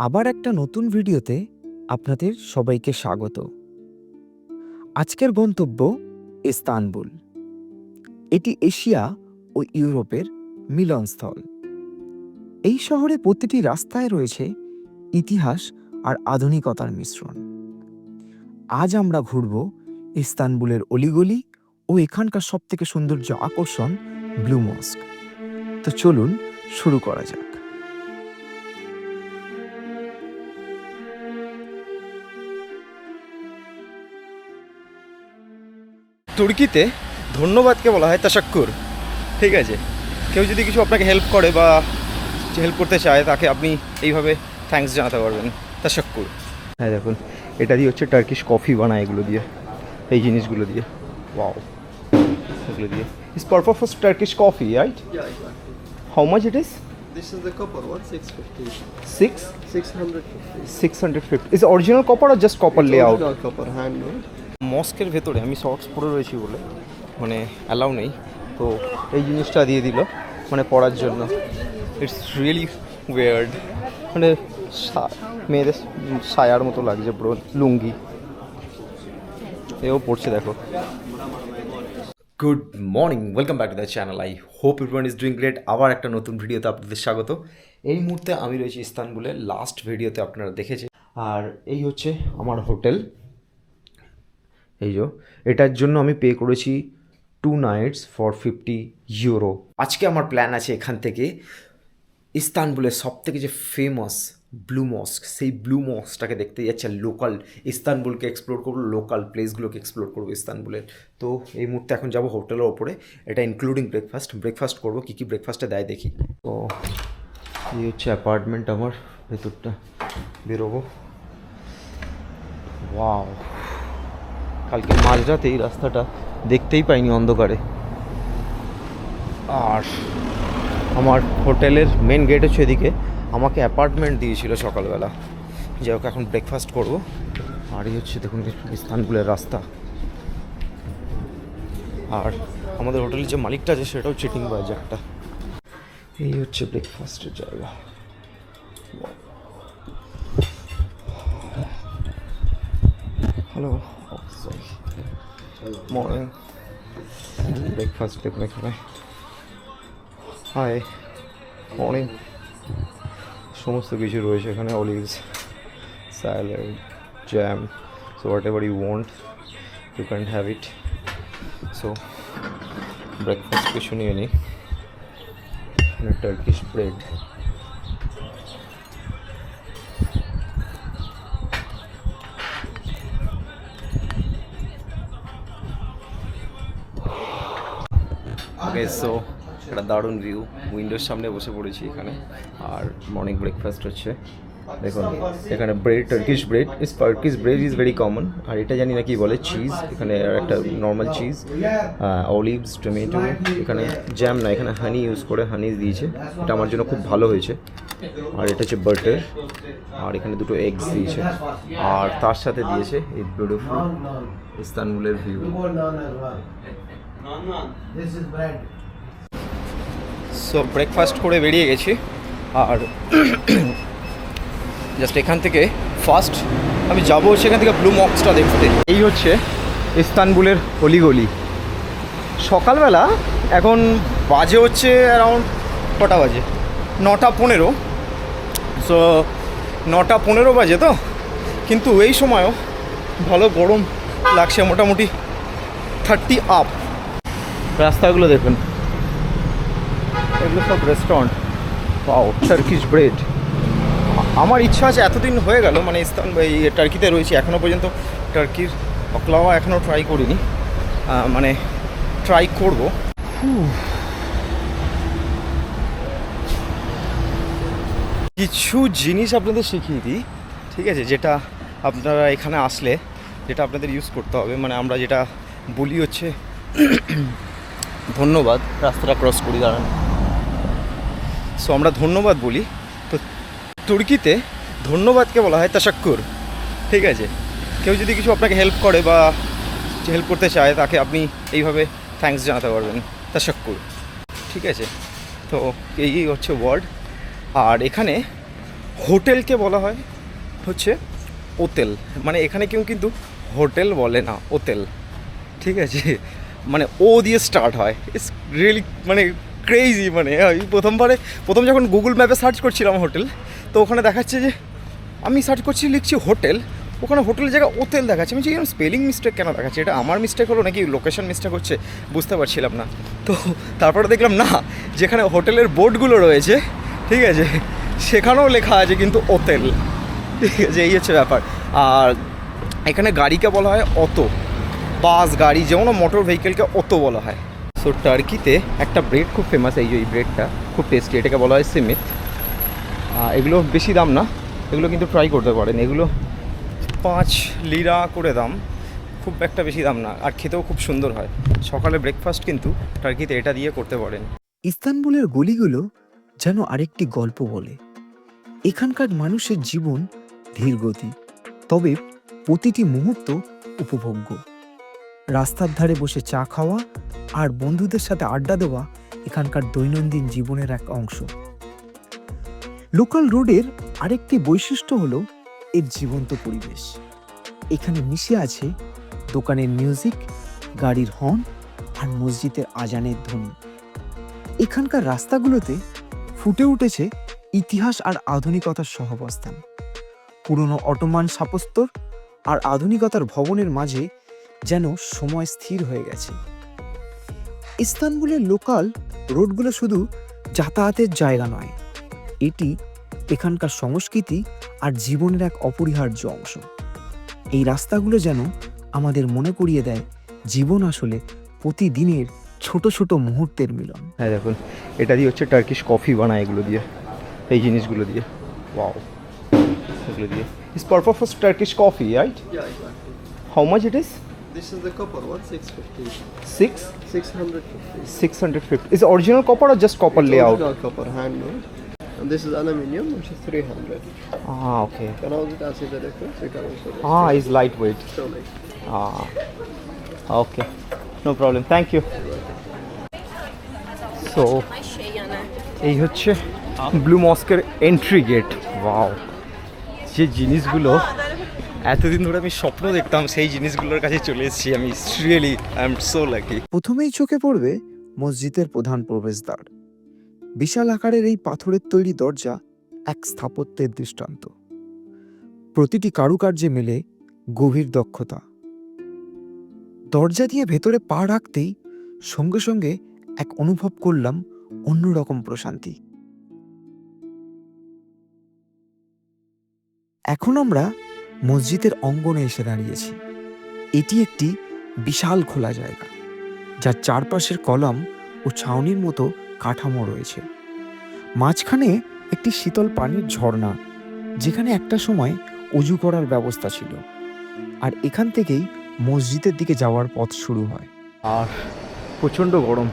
আবার একটা নতুন ভিডিওতে আপনাদের সবাইকে স্বাগত। আজকের গন্তব্য ইস্তানবুল। এটি এশিয়া ও ইউরোপের মিলনস্থল। এই শহরে প্রতিটি রাস্তায় রয়েছে ইতিহাস আর আধুনিকতার মিশ্রণ। আজ আমরা ঘুরব ইস্তানবুলের অলিগলি ও এখানকার সবথেকে সৌন্দর্য আকর্ষণ ব্লু মস্ক। তো চলুন শুরু করা যাক। তুর্কিতে ধন্যবাদকে বলা হয় তাশাক্কুর। ঠিক আছে? কেউ যদি কিছু আপনাকে হেল্প করে বা হেল্প করতে চায় তাকে আপনি এইভাবে থ্যাঙ্কস জানাতে পারবেন। তাশাক্কুর। হ্যাঁ দেখুন এটা দিয়ে হচ্ছে টার্কিশ কফি বানায় এগুলো দিয়ে। এই জিনিসগুলো দিয়ে। ওয়াও এগুলো দিয়ে। Is purpose for Turkish coffee right how much it is This is the copper one, 650. Six 650. Six hundred fifty is original copper R just copper layout Original copper hand made. মস্কের ভেতরে, আমি shorts পরে রয়েছি বলে মানে allow নেই। তো এই জিনিসটা দিয়ে দিল মানে পড়ার জন্য। ইটস রিয়েলি ওয়ার্ড মানে মেয়েদের সায়ার মতো লাগছে পুরো, লুঙ্গি। এও পড়ছে দেখো। Good morning welcome back to the channel I hope everyone is doing great আবার একটা নতুন ভিডিওতে আপনাদের স্বাগত। এই মুহূর্তে আমি রয়েছি ইস্তানবুলে লাস্ট ভিডিওতে আপনারা দেখেছেন। আর এই হচ্ছে আমার হোটেল। এই যে, এটার জন্য আমি পে করেছি two nights for fifty euro আজকে আমার প্ল্যান আছে এখান থেকে ইস্তানবুলের সব থেকে যে ফেমাস ব্লু মস্ক সেই ব্লু মস্কটাকে দেখতে যাচ্ছে লোকাল ইস্তানবুলকে এক্সপ্লোর করব লোকাল প্লেসগুলোকে এক্সপ্লোর করব ইস্তানবুলের। তো এই মুহূর্তে এখন যাব হোটেলের ওপরে, এটা ইনক্লুডিং ব্রেকফাস্ট ব্রেকফাস্ট করব, কী কী ব্রেকফাস্টে দেয় দেখি। তো এই হচ্ছে অ্যাপার্টমেন্ট আমার, ভেতরটা বেরোবো। ওয়াও কালকে মাঝরাতে এই রাস্তাটা দেখতেই পাইনি অন্ধকারে। আর আমার হোটেলের মেন গেট হচ্ছে এদিকে। আমাকে অ্যাপার্টমেন্ট দিয়েছিল সকালবেলা। যাই হোক, এখন ব্রেকফাস্ট করব। আর এই হচ্ছে দেখুন ইস্তানবুলের রাস্তা। আর আমাদের হোটেলের যে মালিকটা আছে, সেটাও চিটিং বাজ একটা। এই হচ্ছে ব্রেকফাস্টের জায়গা। হ্যালো মর্নিং ব্রেকফাস্ট দেখুন এখানে হাই মর্নিং সমস্ত কিছু রয়েছে এখানে olives salad jam so whatever you want you can have it so breakfast কিছু নিয়ে নিই টার্কিশ ব্রেড ওকে সো একটা দারুণ ভিউ উইন্ডোর সামনে বসে পড়েছি এখানে, আর মর্নিং ব্রেকফাস্ট হচ্ছে। দেখুন, এখানে bread Turkish bread is Turkish bread is very common আর এটা জানি না কি বলে চিজ এখানে একটা নর্মাল চিজ অলিভস টমেটো এখানে জ্যাম না, এখানে হানি ইউজ করে হানি দিয়েছে, এটা আমার জন্য খুব ভালো হয়েছে। আর এটা হচ্ছে বাটার আর এখানে দুটো এগস দিয়েছে। আর তার সাথে দিয়েছে এই বিউটিফুল ইস্তানবুলের ভিউ সো ব্রেকফাস্ট করে বেরিয়ে গেছি। আর জাস্ট এখান থেকে ফার্স্ট আমি যাব সেখান থেকে ব্লু মক্সটা দেখতে। এই হচ্ছে ইস্তানবুলের অলিগলি সকালবেলা এখন বাজে হচ্ছে অ্যারাউন্ড কটা বাজে। নটা পনেরো। সো নটা পনেরো বাজে তো? কিন্তু এই সময়ও ভালো গরম লাগছে মোটামুটি। থার্টি আপ রাস্তাগুলো দেখুন। এগুলো সব রেস্টুরেন্ট পাও টার্কিশ ব্রেড আমার ইচ্ছা আছে এতদিন হয়ে গেল মানে ইস্তান এই টার্কিতে রয়েছি এখনও পর্যন্ত টার্কির অকলাওয়া এখনও ট্রাই করিনি। মানে ট্রাই করব। কিছু জিনিস আপনাদের শিখিয়ে দিই, ঠিক আছে? যেটা আপনারা এখানে আসলে, যেটা আপনাদের ইউজ করতে হবে। মানে আমরা যেটা বলি হচ্ছে ধন্যবাদ রাস্তাটা ক্রস করি, দাঁড়ান। সো আমরা ধন্যবাদ বলি। তো তুর্কিতে ধন্যবাদকে বলা হয় তাশাক্কুর। ঠিক আছে? কেউ যদি কিছু আপনাকে হেল্প করে বা হেল্প করতে চায়, তাকে আপনি এইভাবে থ্যাঙ্কস জানাতে পারবেন। তাশাক্কুর। ঠিক আছে? তো এই হচ্ছে ওয়ার্ড আর এখানে হোটেলকে বলা হয় হচ্ছে ওতেল। মানে এখানে কেউ কিন্তু হোটেল বলে না, ওতেল। ঠিক আছে? মানে ও দিয়ে স্টার্ট হয়। ইটস রিয়েলি মানে ক্রেজি মানে আমি প্রথমবারে, প্রথম যখন গুগল ম্যাপে সার্চ করছিলাম হোটেল তো ওখানে দেখাচ্ছে যে, আমি সার্চ করছি, লিখছি হোটেল ওখানে হোটেলের জায়গায় ওতেল দেখাচ্ছে। আমি এরকম স্পেলিং মিস্টেক কেন দেখাচ্ছে? এটা আমার মিস্টেক হলো নাকি লোকেশন মিস্টেক হচ্ছে? বুঝতে পারছিলাম না। তো তারপরে দেখলাম, না, যেখানে হোটেলের বোর্ডগুলো রয়েছে, ঠিক আছে, সেখানেও লেখা আছে কিন্তু ওতেল ঠিক আছে, এই হচ্ছে ব্যাপার। আর এখানে গাড়িকে বলা হয় অটো। বাস, গাড়ি যেমন মোটর ভেহিকেলকে অত বলা হয়। সো টার্কিতে একটা ব্রেড খুব ফেমাস এই যে এই ব্রেডটা খুব টেস্টি এটাকে বলা হয় সিমিত এগুলো বেশি দাম না, এগুলো কিন্তু ট্রাই করতে পারেন। এগুলো পাঁচ লিরা করে দাম, খুব একটা বেশি দাম না, আর খেতেও খুব সুন্দর হয়। সকালে ব্রেকফাস্ট কিন্তু টার্কিতে এটা দিয়ে করতে পারেন। ইস্তানবুলের গলিগুলো যেন আরেকটি গল্প বলে। এখানকার মানুষের জীবন ধীরগতি, তবে প্রতিটি মুহূর্ত উপভোগ্য। রাস্তার ধারে বসে চা খাওয়া আর বন্ধুদের সাথে আড্ডা দেওয়া এখানকার দৈনন্দিন জীবনের এক অংশ। লোকাল রোডের আরেকটি বৈশিষ্ট্য হলো এর জীবন্ত পরিবেশ। এখানে মিশে আছে দোকানের মিউজিক, গাড়ির হর্ন আর মসজিদের আজানের ধ্বনি। এখানকার রাস্তাগুলোতে ফুটে উঠেছে ইতিহাস আর আধুনিকতার সহাবস্থান। পুরনো অটোমান সাপস্তর আর আধুনিকতার ভবনের মাঝে যেন সময় স্থির হয়ে গেছে। ইস্তানবুলের লোকাল রোডগুলো শুধু যাতায়াতের জায়গা নয় এটি এখানকার সংস্কৃতি আর জীবনের এক অপরিহার্য অংশ। এই রাস্তাগুলো যেন আমাদের মনে করিয়ে দেয় জীবন আসলে প্রতিদিনের ছোট ছোট মুহূর্তের মিলন। হ্যাঁ দেখুন এটা দিয়ে হচ্ছে টার্কিশ কফি বানায় এগুলো দিয়ে এই জিনিসগুলো দিয়ে। ওয়াও এগুলো দিয়ে। Is purpose for Turkish coffee right. How much it is This is the copper one, 650. Six 650. Six hundred fifty is original copper R just copper It's layout original copper hand made. And this is aluminium, which is 300. Ah, okay. Can also see the difference. You can also Ah, is lightweight. so like Ah, okay. No problem. Thank you. So, এই হচ্ছে blue মস্কের entry gate wow যে জিনিসগুলো এতদিন ধরে আমি স্বপ্ন দেখতাম সেই জিনিসগুলোর কাছে চলে এসেছি। আমি really I am so lucky প্রথমেই চোখে পড়বে মসজিদের প্রধান প্রবেশদ্বার। বিশাল আকারের এই পাথরের তৈরি দরজা এক স্থাপত্যের দৃষ্টান্ত। প্রতিটি কারুকার্যে মেলে গভীর দক্ষতা। দরজা দিয়ে ভেতরে পা রাখতেই সঙ্গে সঙ্গে এক অনুভব করলাম অন্যরকম প্রশান্তি। এখন আমরা মসজিদের অঙ্গনে এসে দাঁড়িয়েছি। এটি একটি বিশাল খোলা জায়গা যার চারপাশের কলাম ও ছাউনির মতো কাঠামো রয়েছে। মাঝখানে একটি শীতল পানির ঝর্ণা যেখানে একটা সময় উজু করার ব্যবস্থা ছিল আর এখান থেকেই মসজিদের দিকে যাওয়ার পথ শুরু হয়। আর প্রচণ্ড গরম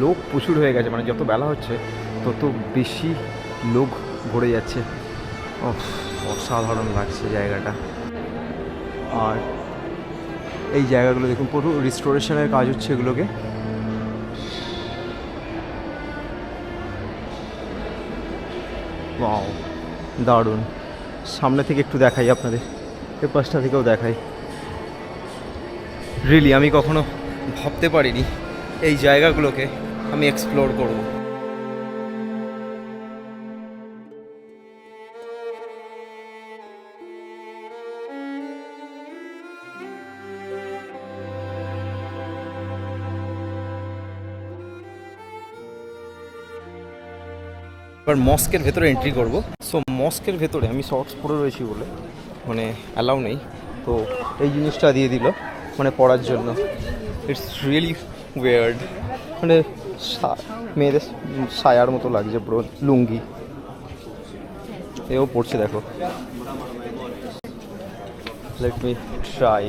লোক প্রচুর হয়ে গেছে মানে যত বেলা হচ্ছে তত বেশি লোক ভরে যাচ্ছে। ওহ, অসাধারণ লাগছে জায়গাটা। আর এই জায়গাগুলো দেখুন, পুরো রিস্টোরেশনের কাজ হচ্ছে এগুলোকে। দারুণ। সামনে থেকে একটু দেখাই আপনাদের, এ পাশটা থেকেও দেখাই। রিয়েলি আমি কখনো ভাবতে পারিনি এই জায়গাগুলোকে আমি এক্সপ্লোর করব। এবার মস্কের ভেতরে এন্ট্রি করব। সো মস্কের ভেতরে আমি শর্টস পরে রয়েছি বলে মানে অ্যালাউ নেই। তো এই জিনিসটা দিয়ে দিল মানে পড়ার জন্য। ইটস রিয়েলি ওয়ার্ড মানে মেয়েদের সায়ার মতো লাগছে ব্রো লুঙ্গি। এও পড়ছে দেখো। লেট মি ট্রাই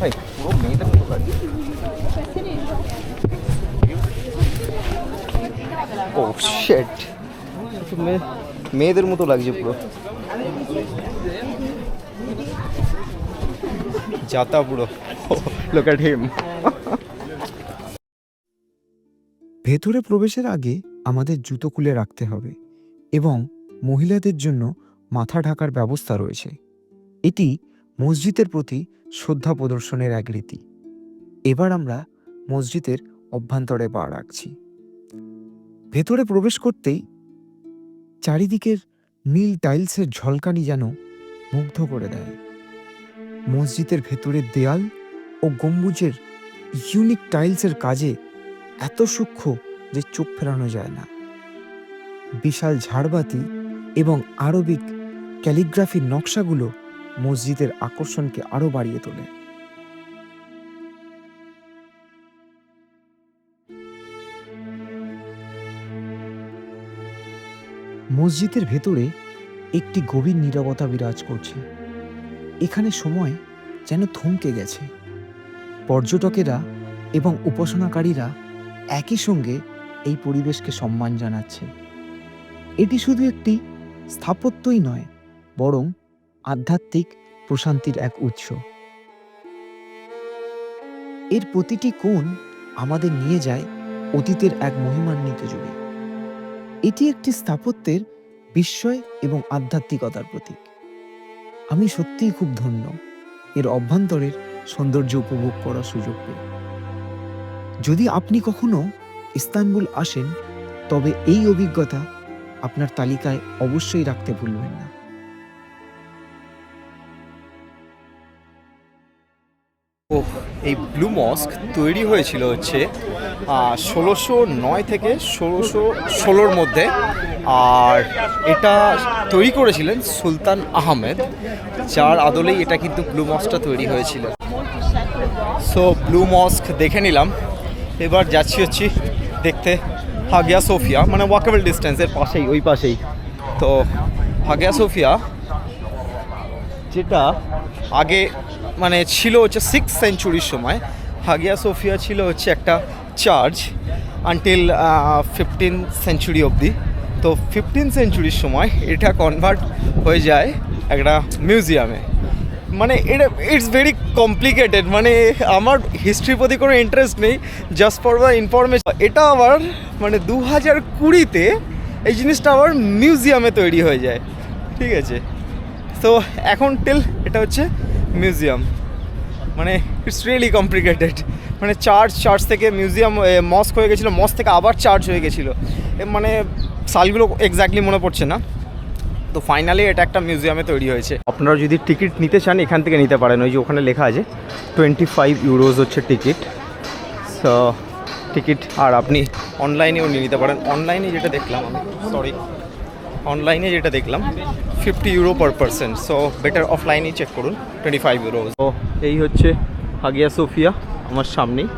ভাই পুরো মতো লাগছে। ও শেট মেয়েদের মতো লাগছে পুরো। যাতা পুরো। লোক হিম ভেতরে প্রবেশের আগে আমাদের জুতো খুলে রাখতে হবে এবং মহিলাদের জন্য মাথা ঢাকার ব্যবস্থা রয়েছে। এটি মসজিদের প্রতি শ্রদ্ধা প্রদর্শনের এক রীতি। এবার আমরা মসজিদের অভ্যন্তরে পা রাখছি। ভেতরে প্রবেশ করতেই চারিদিকের নীল টাইলসের ঝলকানি যেন মুগ্ধ করে দেয়। মসজিদের ভেতরের দেয়াল ও গম্বুজের ইউনিক টাইলসের কাজে এত সূক্ষ্ম যে চোখ ফেরানো যায় না। বিশাল ঝাড়বাতি এবং আরবিক ক্যালিগ্রাফির নকশাগুলো মসজিদের আকর্ষণকে আরও বাড়িয়ে তোলে। মসজিদের ভেতরে একটি গভীর নীরবতা বিরাজ করছে। এখানে সময় যেন থমকে গেছে। পর্যটকেরা এবং উপাসনাকারীরা একই সঙ্গে এই পরিবেশকে সম্মান জানাচ্ছে। এটি শুধু একটি স্থাপত্যই নয়, বরং আধ্যাত্মিক প্রশান্তির এক উৎস। এর প্রতিটি কোণ আমাদের নিয়ে যায় অতীতের এক মহিমান্বিত যুগে। এটি একটি স্থাপত্যের বিস্ময় এবং আধ্যাত্মিকতার প্রতীক। আমি সত্যিই খুব ধন্য। এর অভ্যন্তরের সৌন্দর্য উপভোগ করার সুযোগ পেয়ে। যদি আপনি কখনো ইস্তানবুল আসেন, তবে এই অভিজ্ঞতা আপনার তালিকায় অবশ্যই রাখতে ভুলবেন না। ও এই ব্লু মস্ক তৈরি হয়েছিল হচ্ছে ষোলোশো নয় থেকে ষোলোশো ষোলোর মধ্যে। আর এটা তৈরি করেছিলেন সুলতান আহমেদ, যার আদলেই এটা কিন্তু ব্লু মস্কটা তৈরি হয়েছিল। সো ব্লু মস্ক দেখে নিলাম। এবার যাচ্ছি হচ্ছি দেখতে হাগিয়া সোফিয়া মানে ওয়াকেবল ডিস্টেন্সের পাশেই, ওই পাশেই। তো হাগিয়া সোফিয়া, যেটা আগে মানে ছিল হচ্ছে সিক্স সেঞ্চুরির সময়। হাগিয়া সোফিয়া ছিল হচ্ছে একটা চার্চ আনটিল ফিফটিন সেঞ্চুরি অবধি। তো ফিফটিন সেঞ্চুরির সময় এটা কনভার্ট হয়ে যায় একটা মিউজিয়ামে মানে এটা ইটস ভেরি কমপ্লিকেটেড মানে আমার হিস্ট্রির প্রতি কোনো ইন্টারেস্ট নেই। জাস্ট ফর দ্য ইনফরমেশন এটা আবার মানে দু হাজার কুড়িতে এই জিনিসটা আবার মিউজিয়ামে তৈরি হয়ে যায়। ঠিক আছে? তো এখন টিল এটা হচ্ছে মিউজিয়াম মানে ইটস রিয়েলি কমপ্লিকেটেড মানে চার্চ চার্চ থেকে মিউজিয়াম মস্ক হয়ে গেছিল মস্ক থেকে আবার চার্চ হয়ে গেছিল। মানে সালগুলো এক্স্যাক্টলি মনে পড়ছে না। তো ফাইনালি এটা একটা মিউজিয়ামে তৈরি হয়েছে। আপনারা যদি টিকিট নিতে চান, এখান থেকে নিতে পারেন। ওই যে ওখানে লেখা আছে টোয়েন্টি ফাইভ ইউরোজ হচ্ছে টিকিট সো টিকিট আর আপনি অনলাইনেও নিয়ে নিতে পারেন। অনলাইনে যেটা দেখলাম আমি সরি অনলাইনে যেটা দেখলাম fifty euro per person so better অফলাইনেই check করুন টোয়েন্টি ফাইভ ইউরো তো এই হচ্ছে হাগিয়া সোফিয়া, আমার সামনেই।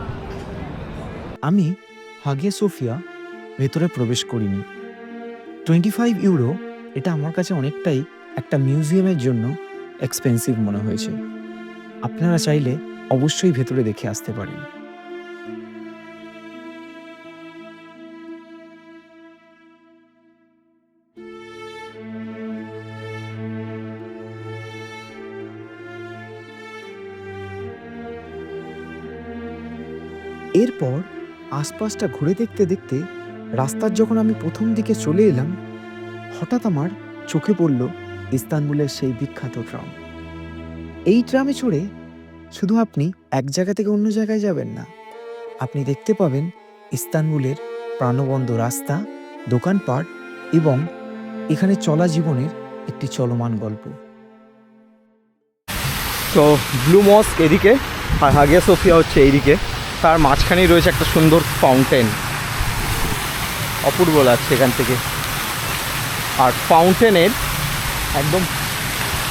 আমি হাগিয়া সোফিয়া ভেতরে প্রবেশ করিনি। টোয়েন্টি ফাইভ ইউরো এটা আমার কাছে অনেকটাই একটা মিউজিয়ামের জন্য এক্সপেন্সিভ মনে হয়েছে। আপনারা চাইলে অবশ্যই ভেতরে দেখে আসতে পারেন। এরপর আশপাশটা ঘুরে দেখতে দেখতে রাস্তার যখন আমি প্রথম দিকে চলে এলাম, হঠাৎ আমার চোখে পড়ল ইস্তানবুলের সেই বিখ্যাত ট্রাম এই ট্রামে চড়ে শুধু আপনি এক জায়গা থেকে অন্য জায়গায় যাবেন না, আপনি দেখতে পাবেন ইস্তানবুলের প্রাণবন্ত রাস্তা, দোকানপাট এবং এখানে চলা জীবনের একটি চলমান গল্প। তো ব্লু মস্ক এদিকে, আর হাগিয়া সোফিয়া হচ্ছে এইদিকে। তার মাঝখানেই রয়েছে একটা সুন্দর ফাউন্টেন অপূর্ব লাগছে এখান থেকে। আর ফাউন্টেনের একদম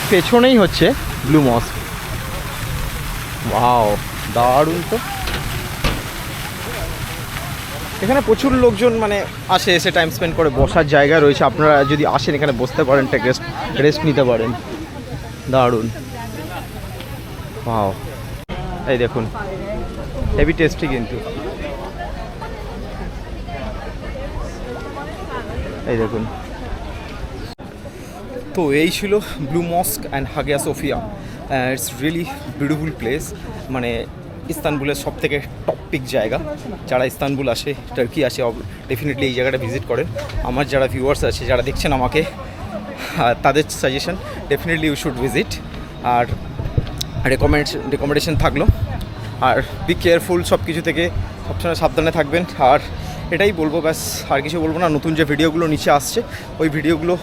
পেছনেই হচ্ছে ব্লু মস্ক ওয়াও দারুণ তো। এখানে প্রচুর লোকজন মানে আসে, এসে টাইম স্পেন্ড করে। বসার জায়গা রয়েছে। আপনারা যদি আসেন, এখানে বসতে পারেন রেস্ট রেস্ট নিতে পারেন। দারুণ। ওয়াও এই দেখুন। হেভি টেস্টি কিন্তু। এই দেখুন। তো এই ছিল blue mosque and Hagia Sophia it's really beautiful place মানে ইস্তানবুলের সব থেকে টপিক জায়গা। যারা ইস্তানবুল আসে টার্কি আসে ডেফিনেটলি এই জায়গাটা ভিজিট করেন। আমার যারা ভিউয়ার্স আছে, যারা দেখছেন আমাকে তাদের suggestion definitely you should visit R recommend recommendation থাকল। আর বি কেয়ারফুল সব কিছু থেকে সবসময় সাবধানে থাকবেন। আর এটাই বলব, ব্যাস, আর কিছু বলব না, নতুন যে ভিডিওগুলো নিচে আসছে, ওই ভিডিওগুলো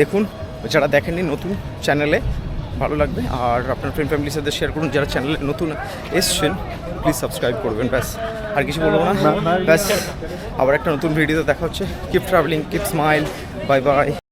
দেখুন। যারা দেখেননি নতুন চ্যানেলে, ভালো লাগবে। আর আপনার ফ্রেন্ড ফ্যামিলির সাথে শেয়ার করুন, যারা চ্যানেলে নতুন এসছেন প্লিজ সাবস্ক্রাইব করবেন, ব্যাস। আর কিছু বলব না, ব্যাস, আবার একটা নতুন ভিডিওতে দেখা হচ্ছে। Keep travelling keep smile bye bye